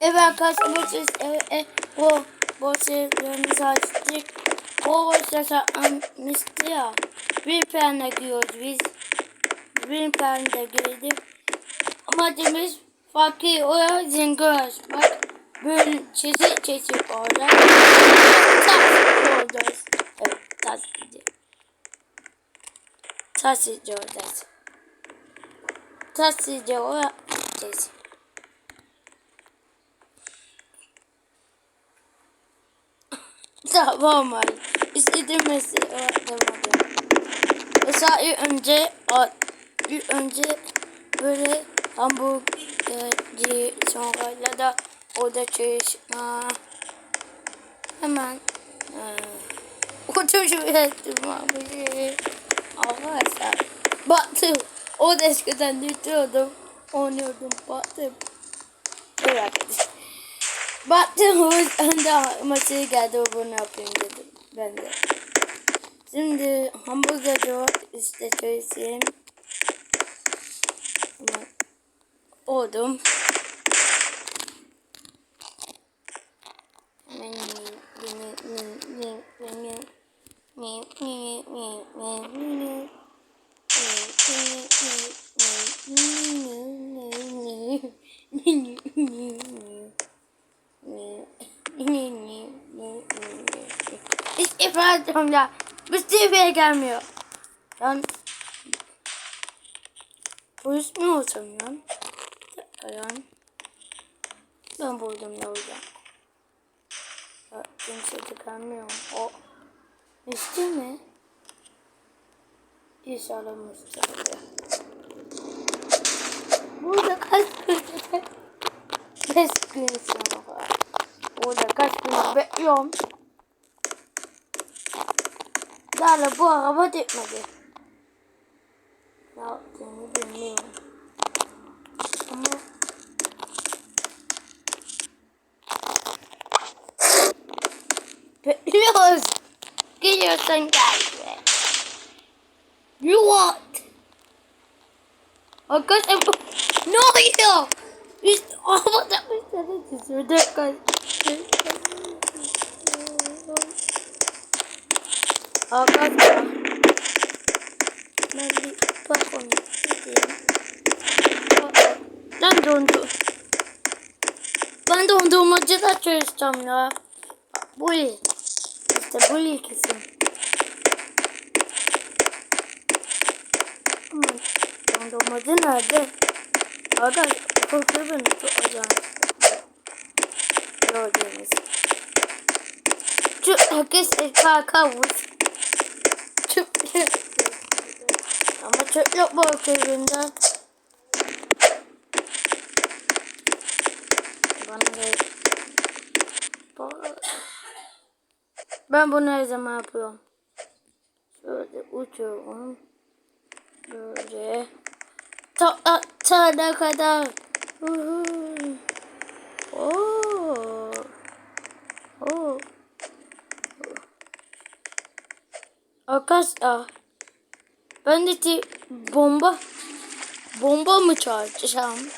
Evet arkadaşlar bu siz e, e, o bu sizlerimizi açtık. O saklanmıştı ya. Bir perne giyiyoruz biz. Bir perne girdik. Amacımız fakir oraya zingöz. Bak böyle çizik çizik orada. Taksici oradayız. Evet taksici. Taksici oradayız. Taksici oraya gideceğiz. Tamam abi. İstediğim mesleği öğrenemedim. Mesela ilk önce ilk önce böyle hamburgerci sonra ya da orada çalışma hemen e, oturuş ürettim abi. Arkadaşlar baktım. O da eskiden düşüyordum. Oynuyordum baktım. Evet arkadaşlar. Baktım o yüzden de maçı geldi bunu yapayım dedim ben de. Şimdi hamburger yok işte söyleyeyim. Oldum. İstifa ediyorum ya. Bu seviyeye gelmiyor. Ben polis mi olsam ya? Bir dakika ya. Ben buldum ne olacak. Kimse de gelmiyor. O üstü mü? İnşallah müstahil. Burada kaç gün? Beş gün sonra. Burada kaç gün bekliyorum. Hala bu araba gitmedi. Ne yaptığını bilmiyorum. Ama Bekliyoruz. Geliyorsan gel. You what? Arkadaşlar bu ne oluyor? Biz arabada bir tane düşürdük. Arkadaşlar ben bir bakın gideyim. Ben dondu. Ben dondurmacı da çalışacağım ya. Bu iyi. İşte bu iyi kesin. Aman dondurmacı nerede? Arkadaşlar korkuyor beni çok acayip. Gördüğünüz. Şu herkes kavuz. Çöp. Ama çöp yok. Bana ver. Ben bunu her zaman yapıyorum. Şöyle uçuyorum. Böyle. Ta ta ne kadar. Oo. Oo. Arkadaşlar ben de ti- bomba bomba mı çağıracağım?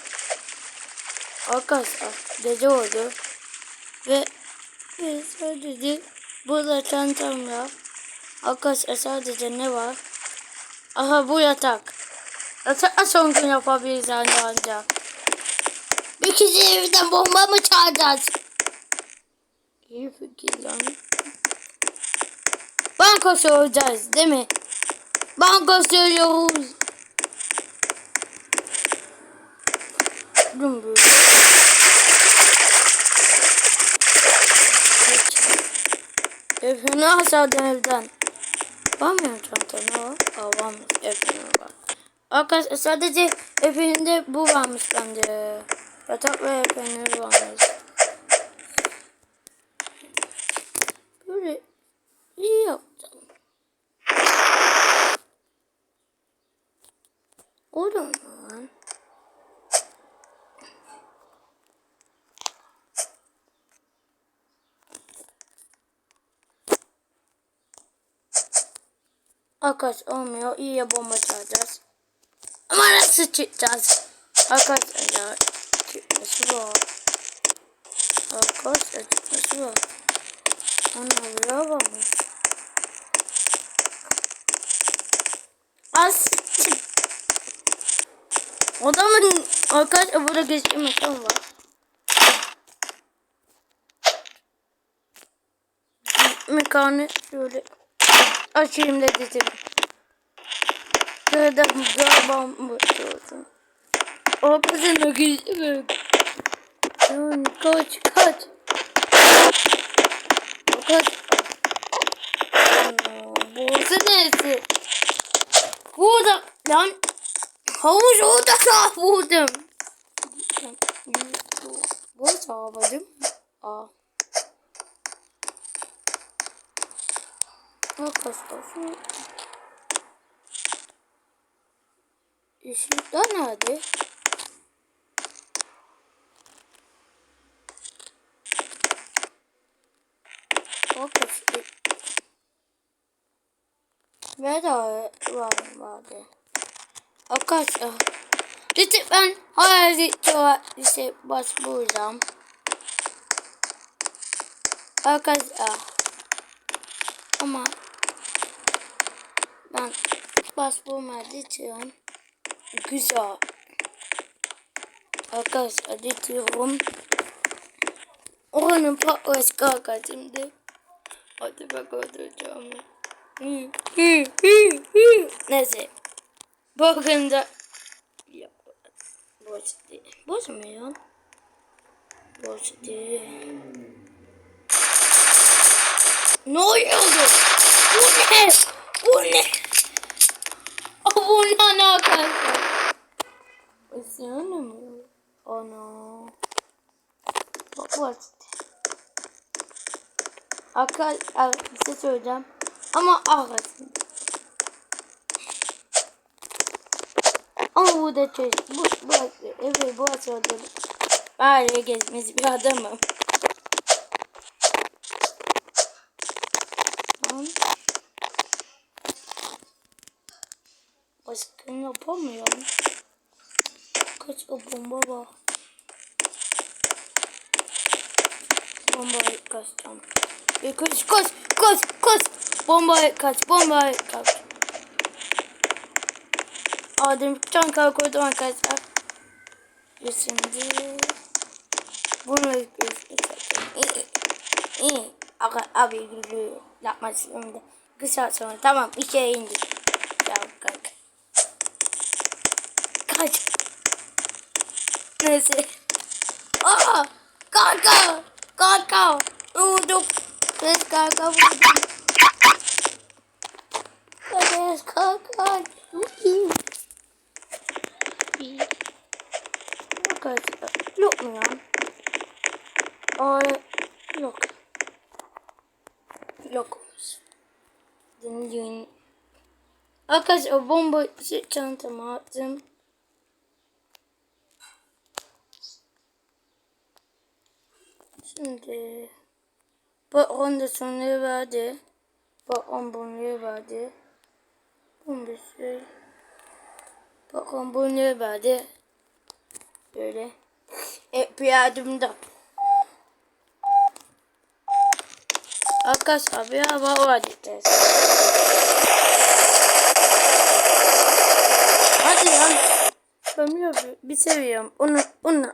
Arkadaşlar gece oldu ve ve sadece burada çantamla arkadaşlar sadece ne var? Aha bu yatak. Yatakla son gün yapabiliriz ancak. Bir kişi evden bomba mı çağıracağız? İyi fikir lan. Banka soracağız değil mi? Dur dur. Efendim aşağıdan evden. Var mı ya çantada var? Aa varmış. Efendim var. Arkadaşlar sadece efendim bu varmış bende. Yatak ve efendim varmış. Böyle iyi yaptım. O da lan. Arkadaş olmuyor. İyiye bomba çalacağız. Ama nasıl çıkacağız? Arkadaşlar ya çıkması bu. Arkadaşlar çıkması var. Ana buraya Az Adamın arkadaşlar burada geçtiğim mekan var. Mekanı şöyle açayım da dedim. Burada galiba bu olsun. O kızın o geçti Yani kaç kaç. Kaç. Burası neresi? Burada lan havuz orada sağ buldum. Bu sağ buldum. Aa. Arkadaşlar şu Işıklar nerede? Arkadaşlar ne daha var vardı? Arkadaşlar. Lütfen hayal tuvalisi bas buradan. Arkadaşlar. Ama ben bas bulmadığı için güzel. Arkadaşlar diyorum. Oranın patlaması kalkar şimdi. Hadi bak öldüreceğim. Hmm. Hmm hı. Neyse. Da. Ya, boş değil. Boş mu ya? Boş değil. Ne oldu? Bu ne? Bu ne? Bu ne arkadaşlar? Isyanı mı? Ana. Bu açtı. Arkadaşlar bir şey söyleyeceğim. Ama arkasında. Bu da çocuk. Bu, bu, evet bu açıldı. Böyle gezmesi bir adamım. Başka yapamıyorum. Kaç o bomba var. Bombayı kaçacağım. Koş koş koş koş. Bombayı kaç bombayı kaç. Adem can kal koydum arkadaşlar. Şimdi bunu İyi. Abi, abi gülüyor. Yapma şimdi. Kısa sonra tamam içeri indik. Ya kanka. Kaç. Neyse. Aa! Kanka! Kanka! Vurdum. Biz kanka vurdum. Biz kanka. Arkadaşlar yok mu ya? Aa, yok. Yok. Dinleyin. Arkadaşlar bomba şey, çantama attım. Şimdi bak onda sonları verdi. Bak on bunları verdi. Bun bir şey. Bak on bunları verdi. Böyle. Bir yardımda. Arkadaşlar bir hava var diyeceğiz. Hadi lan. Ben bir, seviyorum. Onu, onu.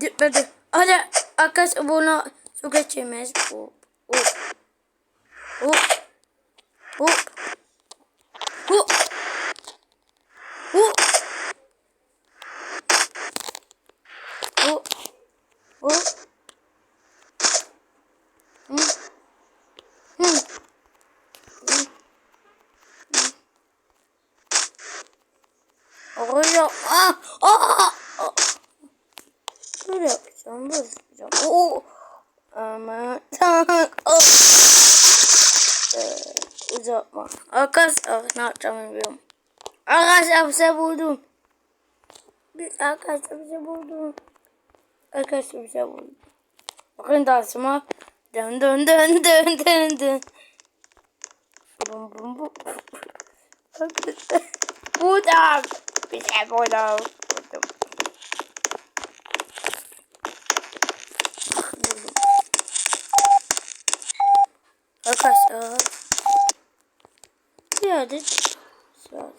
Dipmedi. Hadi arkadaşlar bunu çok geçemez. Hop. Hop. Hop. Hop. Hop. Hop. Hop. Hı. Hı. Hı. Oraya. Ah. Ah. ah. Böyle yapacağım. Böyle yapacağım. Oo. Ama tamam. Oh. Ee, uzatma. Arkadaşlar ne yapacağımı bilmiyorum. Arkadaşlar bir şey buldum. Bir arkadaşlar bir şey buldum. Arkadaşlar bir şey buldum. Bakın dansıma. Dön dön dön dön dön dön. Bum bum bum. Arkadaşlar. Buradan. Bize buradan. Vurdum. Arkadaşlar. ja adet lazım.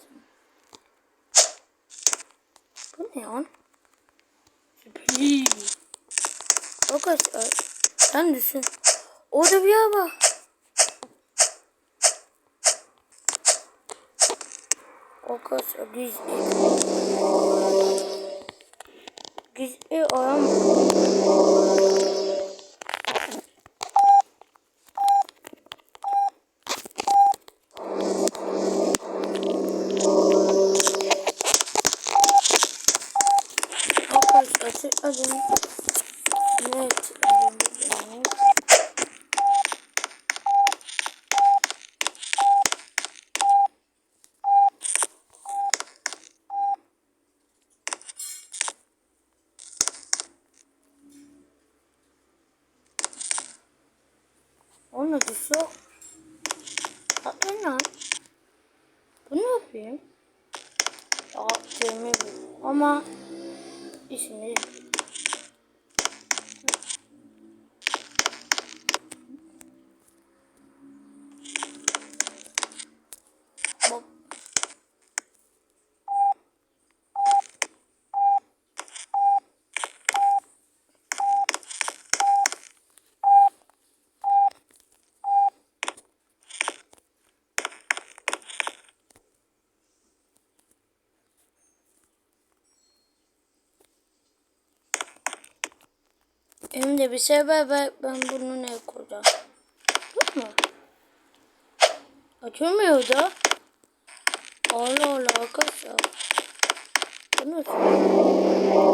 Bu ne lan? Arkadaşlar. Ben düşün. Orada bir yer var. Arkadaşlar gizli. Gizli olan Onun adısı yok. Atlayın lan. Bunu ne yapayım? Yaptığımı. Ama ismi Bak. Elimde bir şey ve ben bunu ne koyacağım? Bu mu? Açılmıyor da. Allah Allah arkadaşlar. Bu nasıl?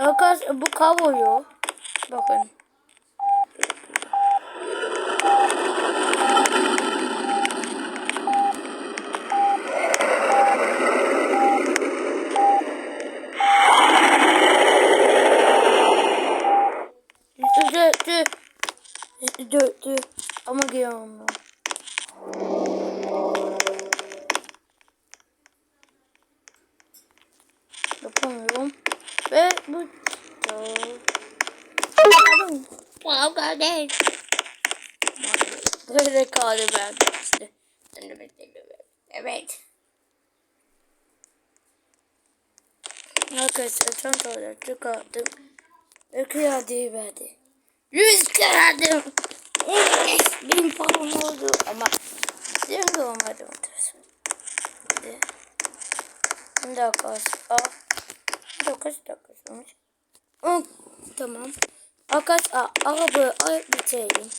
Arkadaşlar bu kavuruyor. Bakın. Dö, dö, dö, dö. Ama giyemem ben. Yapamıyorum. Ve bu Kardeş. Böyle kaldı ben işte. Evet. Arkadaşlar çantaları çıkarttım. Ve kıyafeti verdi. Yüz kıradım. Bin param oldu ama şimdi olmadı Şimdi. Şimdi arkadaşlar. Dur kaç dakika sürmüş? Oh, tamam. Arkadaşlar arabayı ay bitirelim.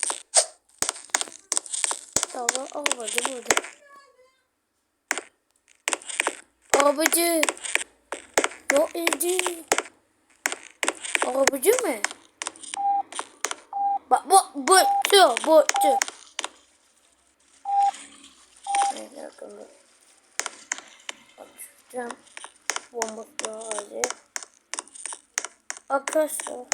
Araba, arabacı burada. Arabacı. Yok edi. Arabacı mı? Bak bu, bu, bu. Evet, yakında. Açacağım. Bombası hali. Arkadaşlar.